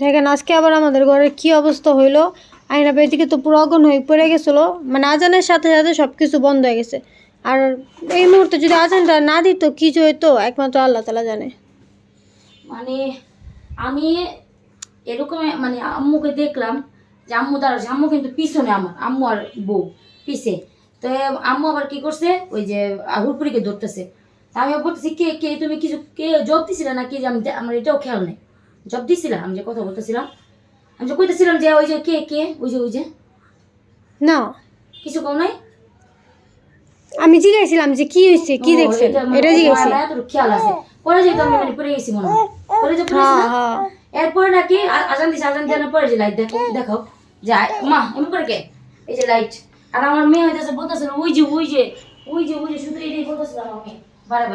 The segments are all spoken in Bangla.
দেখেন আজকে আবার আমাদের ঘরের কি অবস্থা হইল? আইনা বেদিকে তো পুরো অগন হয়ে পড়ে গেছিল। মানে আজানের সাথে সাথে সব কিছু বন্ধ হয়ে গেছে। আর এই মুহূর্তে যদি আজানটা না দিত কি যে হইতো? একমাত্র আল্লাহ তালা জানে। মানে আমি এরকম মানে আম্মুকে দেখলাম যে আম্মু দাঁড়াচ্ছে আম্মু কিন্তু পিছনে আমার আম্মু আর বউ পিছে। তো আম্মু আবার কি করছে? ওই যে হুড়পুরিকে ধরতেছে। তা আমি বলতেছি কে কে তুমি কিছু কে জব দিছিলে না কি যে আমি আমার এটাও খেয়াল নেই? জব দিছিলাম আমি যে কথা বলতেছিলাম আমি যে কইতেছিলাম যে ওই যে কে কে ওই যে ওই যে। না। কিছু কম নাই? আমি জিজ্ঞাসিলাম যে কি হয়েছে কি দেখছেন? এটা জিজ্ঞাসি। খেয়াল আছে। পরে যেহেতু আমি মানে পড়ে গেছি মনে পরে যে পড়ে হ্যাঁ? হ্যাঁ। এরপরে নাকি আজান দিছে আজান দেওয়ার পরে যে লাইট দেখো দেখো যে মা এমন করে কে? এই যে লাইট আর আমার মেয়ে হইতেছে বলতেছে ওই যে ওই যে ওই যে ওই যে শুধু এটাই বলতেছিল আমার মেয়ে। বারে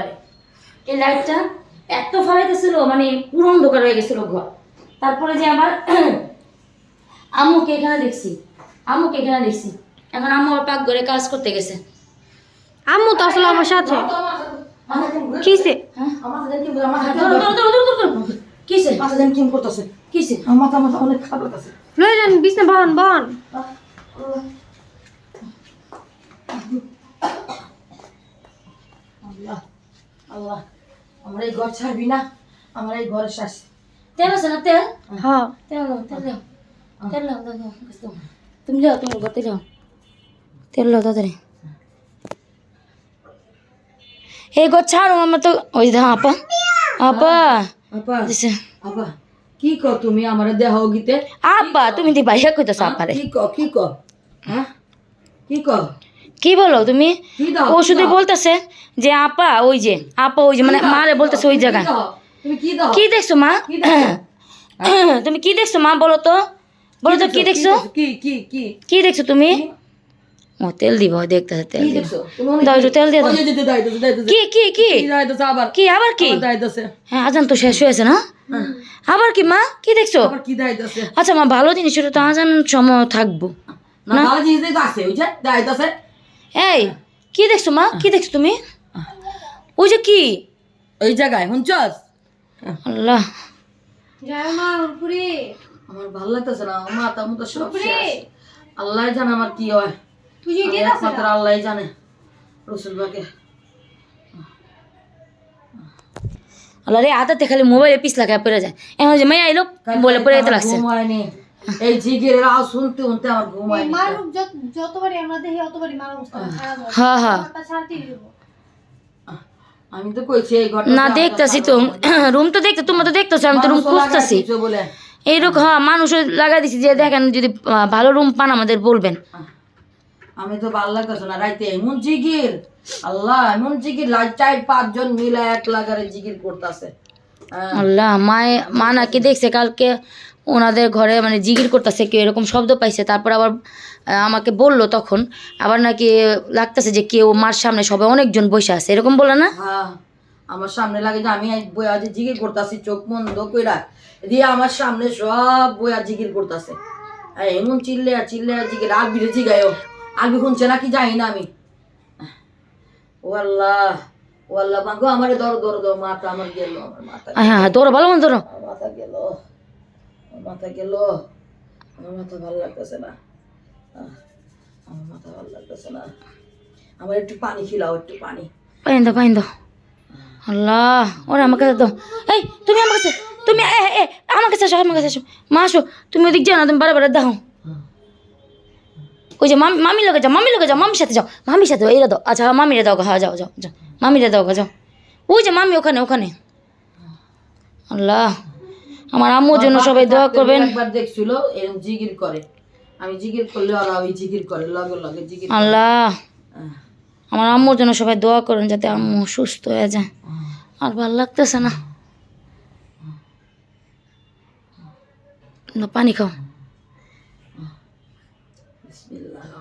এই লাইটটা এত ফালাইতেছিল মানে পুরো অন্ধকার হয়ে গেছিল ঘর। তারপরে যে আবার আম্মুকে এখানে দেখছি, আম্মুকে এখানে দেখছি। এখন আম্মু আমার পাক ঘরে কাজ করতে গেছে। আম্মু তো আসলে আমার সাথে। কিসে? আমার আমার। কিসে মাথা জানি কি করতেছে কিসে? আমার মাথা মাথা অনেক খারাপ লাগতেছে লয়ে যান, বিছনা বহন বহন। আল্লাহ আল্লাহ আমার এই ঘর ছাড়বি না আমার এই ঘরের শ্বাস তেল আছে না তেল? হ্যাঁ। তেল দাও তেল দাও তেল দাও দাও। তুমি যাও তুমি করতে যাও। তেল দাও তাড়াতাড়ি। এই গো ছাড়ো আমার তো ওই যে আপা। আপা। আপা। আপা কি কর তুমি আমার দেহ গীতে? আপা তুমি দি বাইরে কইতেছো আপারে। কি কর কি কর হ্যাঁ? কি কর কি বলো তুমি? ও শুধু বলতেছে যে আপা ওই যে আপা ওই যে মানে মারে বলতেছে ওই জায়গায়। কি দেখছ মা? তুমি কি দেখছ মা বলো তো? বলো তো কি দেখছ? কি দেখছ? তুমি? ও তেল দিব দেখতেছে তেল দিব। দাও একটু তেল দিয়ে দাও। কি কি কি? কি আবার? কি। হ্যাঁ আজান তো শেষ হয়েছে না? আবার কি মা? কি দেখছ। আচ্ছা মা ভালো জিনিস ওটা তো আজান সময় থাকব। না ভালো জিনিস আছে ওই যে দাও। এই কি দেখছ মা? কি দেখছ তুমি? ওই যে কি? ওই জায়গায় শুনছস? আল্লাহ। জয় মা উরপুরি। আমার ভালো লাগতেছে না আমার মাথা মতো সব শেষ। আল্লাহ জানে আমার কি হয়। তুই যে আমি একমাত্র আল্লাহ জানে রসুল ভাকে আল্লাহ রে হাতাতে খালি মোবাইলে পিস লাগায় পড়ে যায়। এখন যে মেয়ে আইলো বলে পড়ে যেতে লাগছে। ঘুম হয়নি। এই জিগের আওয়াজ শুনতে শুনতে আমার ঘুম মারুক যতবারই আমরা দেখি অতবারই মার অবস্থা খারাপ হয় হ্যাঁ। হ্যাঁ ছাড়তেই দেবো। আমি তো কইছি এই ঘরটা না দেখতেছি তো। রুম তো দেখতে তুমি তো দেখতেছো আমি তো রুম খুঁজতেছি। এইরকম হ্যাঁ মানুষ লাগাই দিছি যে দেখেন যদি ভালো রুম পান আমাদের বলবেন। আমি তো ভালো লাগতেছে না। রাইতে এমন জিগির আল্লাহ এমন জিগির লাইট চার পাঁচজন মিলে এক লাগারে জিগির করতেছে। আল্লাহ মায়ে মা নাকি দেখছে কালকে ওনাদের ঘরে মানে জিগির করতেছে কেউ এরকম শব্দ পাইছে। তারপর আবার আমাকে বলল তখন আবার নাকি লাগতেছে যে কেউ মার সামনে সবাই অনেকজন বসে আছে। এরকম বলে না? হ্যাঁ আমার সামনে লাগে যে আমি বইয়া যে জিগির করতেছি চোখ বন্ধ কইরা দিয়ে আমার সামনে সব বইয়া জিগির করতেছে। এমন চিল্লে আর চিল্লে আর জিগির আলবি রে জিগায়। আলবি শুনছে নাকি জানি না আমি। ও আল্লাহ। আল্লাহ মাগো আমারে ধরো ধরো ধরো মাথা আমার গেল আমার মাথা হ্যাঁ হ্যাঁ দৌড়ো ভালো দৌড়ো আমার মাথা গেল মাথা গেল। আমার মাথা ভালো লাগতেছে না। আমার মাথা ভালো লাগতেছে না। আমার একটু পানি খিলাও একটু পানি। পাইন দাও পাইন দাও। আল্লাহ ওরে আমার কাছে দাও। এই তুমি আমার কাছে তুমি এ এ আমার কাছে আসো আমার কাছে আসো। মা আসো। তুমি ওদিক যাও না তুমি বারে বারে দাও। ওই যে মামি মামি লোকে যাও মামি লোকে যাও মামির সাথে যাও। মামির সাথে এইরা দাও। আচ্ছা মামিরে দাও হ্যাঁ যাও যাও যাও। মামিরা দাও যাও। ওই যে মামি ওখানে ওখানে। আল্লাহ আমার আম্মুর জন্য সবাই দোয়া করবেন একবার দেখছিল এরকম জিগির করে। আমি জিগির করলে ওরা ওই জিগির করে লগে লগে জিগির আল্লাহ আমার আম্মুর জন্য সবাই দোয়া করেন যাতে আম্মু সুস্থ হয়ে যায়। আর ভালো লাগতেছে না। না, পানি খাও। বিসমিল্লাহ